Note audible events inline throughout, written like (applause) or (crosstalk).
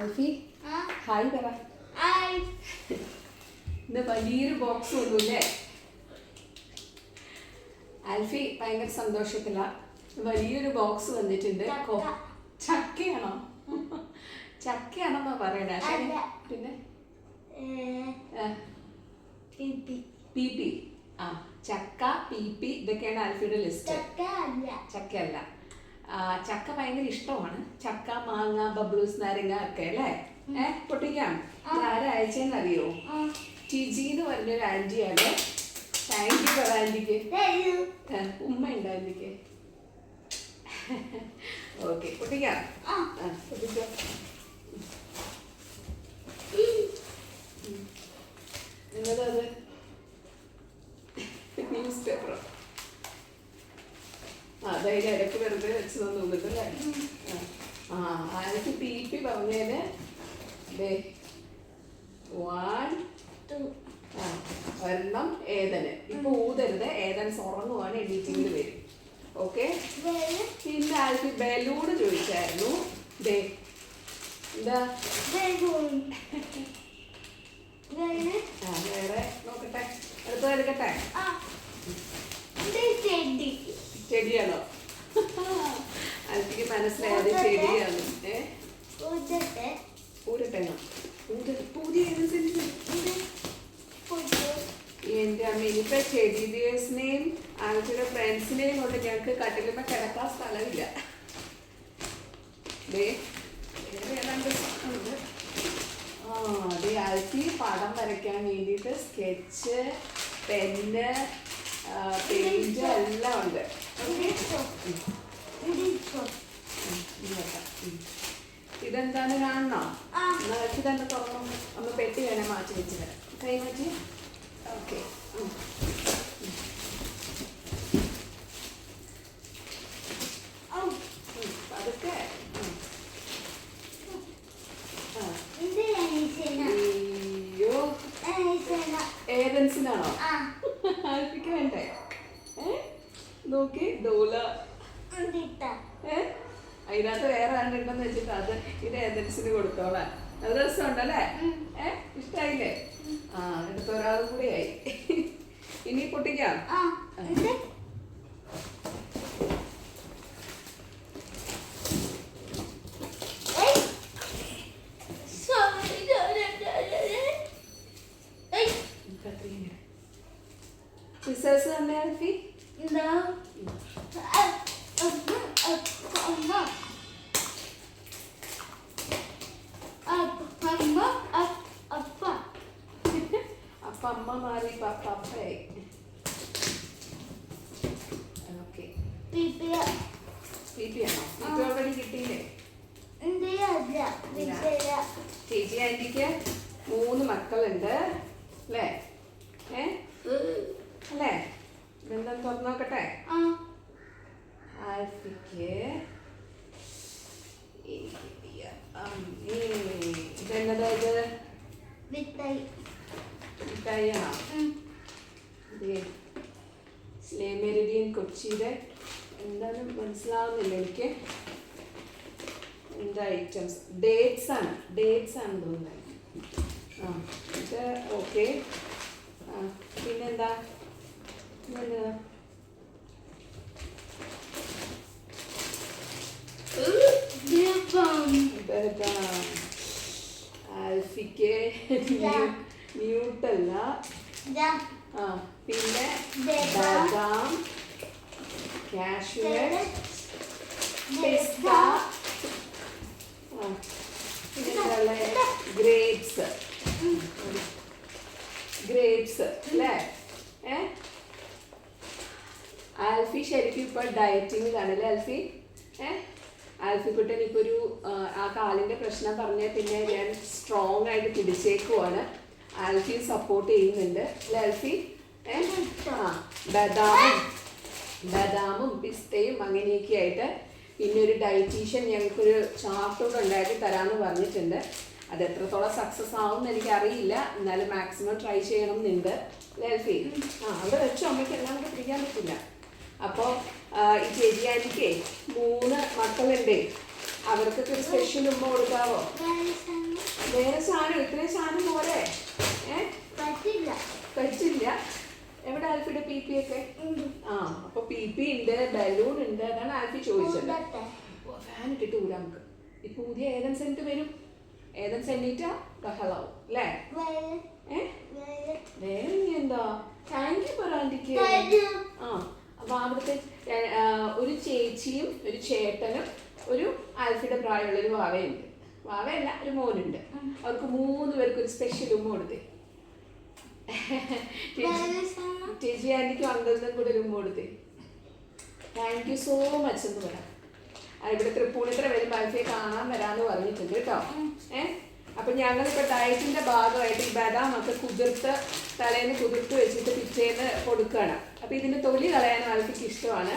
അൽഫി hi പറ. ഇത് വലിയൊരു ബോക്സ് ഒന്നുമില്ലേ ആൽഫി ഭയങ്കര സന്തോഷത്തില. വലിയൊരു ബോക്സ് വന്നിട്ടുണ്ട്. ചക്കയാണോ? ചക്കയാണെന്നാ പറയണേ. പിന്നെ? P P. ആ ചക്ക പി പി ഇതൊക്കെയാണ് ആൽഫിയുടെ ലിസ്റ്റ് ചക്കയല്ല. ചക്ക ഭയങ്കര ഇഷ്ടമാണ്. ചക്ക മാങ്ങ ബബ്ലൂസ് നാരങ്ങ ഒക്കെ അല്ലേ? ഏഹ് പൊട്ടിക്കാം. ആരാ അയച്ചെന്ന് അറിയോ ടിജി എന്ന് പറഞ്ഞൊരു ആന്റിയാണ് താങ്ക് യു പറ ആന്റിക്ക് ഉമ്മ ഉണ്ട് ആന്റിക്ക് ഓക്കെ പൊട്ടിക്കാം. ആ, (laughs) ആ പി പി പറഞ്ഞതിന് ദേ വൺ ആ ഒരെണ്ണം ഏതന്? ഇപ്പൊ ഊതരുത്. ഏതൻ ഉറങ്ങുവാണ് എഡിറ്റിംഗിൽ വരും. ഓക്കെ? പിന്നെ ആൾക്ക് ബലൂണ് ചോദിച്ചായിരുന്നു. ദേ എന്താ? ആ വേറെ നോക്കട്ടെ. അടുത്ത എടുക്കട്ടെ? ചെടിയാണോ? ആൾക്ക് മനസ്സിലായത് ചെടിയാണ് ദിവസിനെയും ആൾക്കാരുടെ ഫ്രണ്ട്സിനെയും കൊണ്ട് ഞങ്ങൾക്ക് കട്ടിലുമ്പോ കിടക്കാൻ സ്ഥലമില്ല. ദേ, വേറെ ഏതാണ്ട് ഉണ്ട്. ആ അതെ ആൾക്ക് പടം വരയ്ക്കാൻ വേണ്ടിയിട്ട് സ്കെച്ച് പെന്ന് പെയിന്റ് എല്ലാം ഉണ്ട്. ഇതെന്താന്ന് കാണണോ. എന്നാ വെച്ച് തന്നെ തുറന്നു? ഒന്ന് പെട്ടി വേണേ മാറ്റി വെച്ച് തരാം കൈ മാറ്റി? ഓക്കെ. ഏ? അതിനകത്ത് വേറെ ആണ്ടുണ്ടെന്ന് വെച്ചിട്ട് അത് ഇത് ഏതൻസിന് കൊടുത്തോളാം. നല്ല രസമുണ്ടല്ലേ? ഏ? ഇഷ്ടായില്ലേ? ആ അടുത്ത ഒരാളും കൂടി ആയി. ഇനി പൊട്ടിക്കാം. സിസേഴ്സ് അപ്പൊ Papa Pay. Okay. അപ്പ അപ്പയായി ഓക്കെ പി പി ആണോ പി പി ഓൾറെഡി കിട്ടിയില്ലേ ചേച്ചി ആന്റിക്ക് മൂന്ന് മക്കളുണ്ട്. അല്ലേ? ഏ? അല്ലേ? ബന്ധം തുറന്നു നോക്കട്ടെ? ആൽഫിക്ക് ഇതെന്നതാ ഇത്? മിഠായിയാണോ സ്ലേമെരിഡിയൻ കൊച്ചിയുടെ എന്താണ് മനസ്സിലാവുന്നില്ല എനിക്ക് എന്താ ഐറ്റംസ് ഡേറ്റ്സ് ആണ്. ഡേറ്റ്സ് ആണ് തോന്നുന്നത്. ആ ഇത് ഓക്കെ ആ പിന്നെന്താ? പിന്നെന്താ? ആൽഫിക്ക് ന്യൂട്ടല്ല ആ പിന്നെ ബദാം, പിസ്ത. പിന്നെ ഗ്രേപ്സ്. ഗ്രേപ്സ് അല്ലേ? ഏ? ആൽഫി ശരിക്കും ഇപ്പോൾ ഡയറ്റിങ്ങിലാണ് അല്ലേ ആൽഫി? ഏ? ആൽഫി കുട്ടൻ ഇപ്പോൾ ഒരു ആ, കാലിന്റെ കാലിന്റെ പ്രശ്നം പറഞ്ഞ പിന്നെ ഞാൻ സ്ട്രോങ് ആയിട്ട് പിടിച്ചേക്കുവാണ്. ആൽഫി സപ്പോർട്ട് ചെയ്യുന്നുണ്ട്. അല്ലേ ആൽഫി ആ ബദാമും ബദാമും പിസ്തയും അങ്ങനെയൊക്കെ ആയിട്ട് പിന്നെ ഒരു ഡയറ്റീഷ്യൻ ഞങ്ങൾക്കൊരു ചാർട്ടോട് ഉണ്ടാക്കി തരാമെന്ന് പറഞ്ഞിട്ടുണ്ട്. അത് എത്രത്തോളം സക്സസ് ആവും എന്ന് എനിക്ക് അറിയില്ല എന്നാലും മാക്സിമം ട്രൈ ചെയ്യണം എന്നുണ്ട് ലെൽഫി ആ അവിടെ വെച്ചു അമ്മയ്ക്ക് എല്ലാം കൂടെ പിടിക്കാൻ പറ്റില്ല. അപ്പോൾ ഈ ചേച്ചിയാനിക്കേ മൂന്ന് മക്കളുണ്ടേ. അവർക്കൊക്കെ ഒരു സ്പെഷ്യൽ ഉമ്മ കൊടുക്കാവോ? വേറെ സാധനം ഇത്രയും സാധനം പോരെ? കഴിച്ചില്ല എവിടെ ആൽഫിയുടെ പി പി ഒക്കെ? ആ അപ്പൊ പി പി ഉണ്ട് ബലൂൺ ഉണ്ട് അതാണ് ആൽഫി ചോദിച്ചത്. ഫാൻ ഇട്ടിട്ട് ഊരാ നമുക്ക്. ഇപ്പൊ പുതിയ ഏതൻ സെന്റ് വരും? ഏതൻ സെന്റ് ബഹളാവും അല്ലേ? വേറെ എന്താ? താങ്ക് യു പറയാണ്ടിക്ക് ആ അപ്പൊ അവിടുത്തെ ഒരു ചേച്ചിയും ഒരു ചേട്ടനും ഒരു പ്രായമുള്ളൊരു വാവയുണ്ട്. വാവയല്ല ഒരു മോനുണ്ട്. അവർക്ക് മൂന്ന് പേർക്ക് ഒരു സ്പെഷ്യൽ ഉമ്മ കൊടുത്തേ. ചേച്ചി- ചേച്ചി വന്നതും അങ്കിളിനും കൂടെ ഒരു ഉമ്മ കൊടുത്തേ. താങ്ക് യു സോ മച്ച് എന്ന് പറയാം. ഇവിടെ തൃപ്പൂണിത്ര വരുമ്പോൾ ആൽഫിയെ കാണാൻ വരാന്ന് പറഞ്ഞിട്ടുണ്ട് കേട്ടോ. ഏ? അപ്പൊ ഞങ്ങളിപ്പോ ഡയറ്റിന്റെ ഭാഗമായിട്ട് ഈ ബദാം ഒക്കെ കുതിർത്ത് തലേന്ന് കുതിർത്ത് വെച്ചിട്ട് പിറ്റേന്ന് കൊടുക്കുകയാണ്. അപ്പൊ ഇതിന്റെ തൊലി കളയാൻ ആൾക്ക് ഇഷ്ടമാണ്.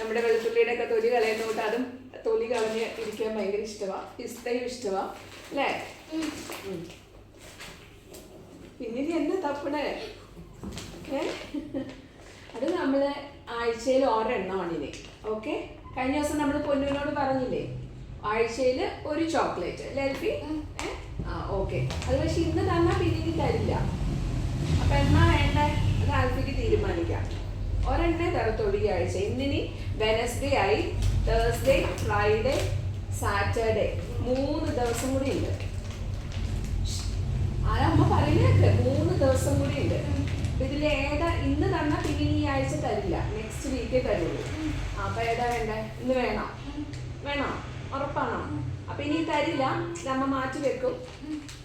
നമ്മുടെ വെളുത്തുള്ളിയുടെ ഒക്കെ തൊലി കളയുന്ന കൊണ്ട് അതും തൊലി കളഞ്ഞ് ഇരിക്കാൻ ഭയങ്കര ഇഷ്ടമാണ്. പിസ്തയും ഇഷ്ടമാണ്. അല്ലേ. പിന്നെ ഇനി എന്താ തപ്പണേ? അത് നമ്മൾ ആഴ്ചയിൽ ഒരെണ്ണമാണ് ഇനി. ഓക്കെ? കഴിഞ്ഞ ദിവസം നമ്മൾ പൊന്നുവിനോട് പറഞ്ഞില്ലേ? ആഴ്ചയിൽ ഒരു ചോക്ലേറ്റ്. അല്ലേ ഓക്കെ. അത് പക്ഷെ ഇന്ന് തന്നാൽ പിന്നീട് തരില്ല. അപ്പൊ എന്നാ വേണ്ടേ? അത് ആൽഫിക്ക് തീരുമാനിക്കാം. ഒരെണ്ണേ തരത്തുള്ളൂ ഈ ആഴ്ച. ഇന്നിനി വെനസ്ഡേ ആയി തേഴ്സ്ഡേ ഫ്രൈഡേ സാറ്റർഡേ മൂന്ന് ദിവസം കൂടി ഉണ്ട്. അതമ്മ പറയുന്നത് മൂന്ന് ദിവസം കൂടി ഉണ്ട്. ഇതിൽ ഏതാ ഇന്ന് തന്നാൽ പിന്നെ ഈ ആഴ്ച തരില്ല. നെക്സ്റ്റ് വീക്കേ തരുള്ളൂ. അപ്പൊ ഏതാ വേണ്ടേ? ഇന്ന് വേണോ? വേണോ? ഉറപ്പാണോ? അപ്പൊ ഇനി തരില്ല നമ്മ മാറ്റി വെക്കും.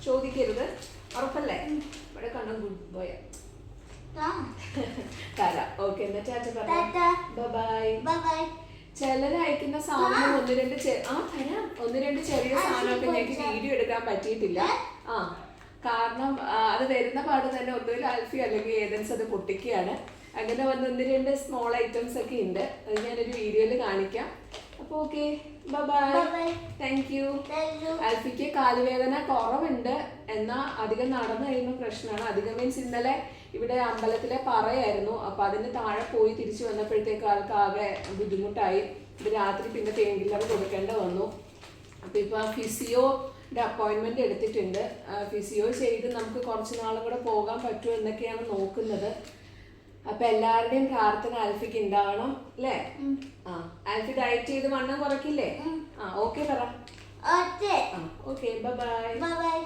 ചോദിക്കരുത്. ഉറപ്പല്ലേ? ഇവിടെ കണ്ണു ഗുഡ് ബോയ്. (laughs) തരാം. ഓക്കെ എന്നാ ചാച്ച. ബൈ ബൈ അയക്കുന്ന സാധനം ഒന്ന് രണ്ട് ആ തരാം. ഒന്ന് രണ്ട് ചെറിയ സാധനമൊക്കെ ഞങ്ങൾക്ക് വീഡിയോ എടുക്കാൻ പറ്റിയിട്ടില്ല. ആ. കാരണം അത് വരുന്ന പാട് തന്നെ ഒന്നുകിൽ ആൽഫി അല്ലെങ്കിൽ ഏതൻസ് അത് പൊട്ടിക്കുകയാണ്. അങ്ങനെ വന്ന് ഒന്ന് രണ്ട് സ്മോൾ ഐറ്റംസ് ഒക്കെ ഉണ്ട്. അത് ഞാനൊരു വീഡിയോയിൽ കാണിക്കാം. അപ്പോൾ ഓക്കെ. താങ്ക് യു ആൽഫിക്ക് കാലുവേദന കുറവുണ്ട്. എന്നാൽ അധികം നടന്നു കഴിയുമ്പോൾ പ്രശ്നമാണ്. അധികം മീൻസ് ഇന്നലെ ഇവിടെ അമ്പലത്തിലെ പറയായിരുന്നു. അപ്പൊ അതിന് താഴെ പോയി തിരിച്ചു വന്നപ്പോഴത്തേക്ക് ആൾക്ക് ആകെ ബുദ്ധിമുട്ടായി. രാത്രി പിന്നെ പെയിൻ കില്ലർ കൊടുക്കേണ്ട വന്നു. അപ്പൊ ഇപ്പൊ ഫിസിയോന്റെ അപ്പോയിന്റ്മെന്റ് എടുത്തിട്ടുണ്ട്. ഫിസിയോ ചെയ്ത് നമുക്ക് കുറച്ച് നാളും കൂടെ പോകാൻ പറ്റുമോ എന്നൊക്കെയാണ് നോക്കുന്നത്. അപ്പൊ എല്ലാവരുടെയും പ്രാർത്ഥന ആൽഫിക്ക് ഉണ്ടാവണം അല്ലേ? ആ ആൽഫി ഡയറ്റ് ചെയ്ത് വണ്ണം കുറയ്ക്കില്ലേ? ആ ഓക്കെ പറ. ഓക്കെ. Bye bye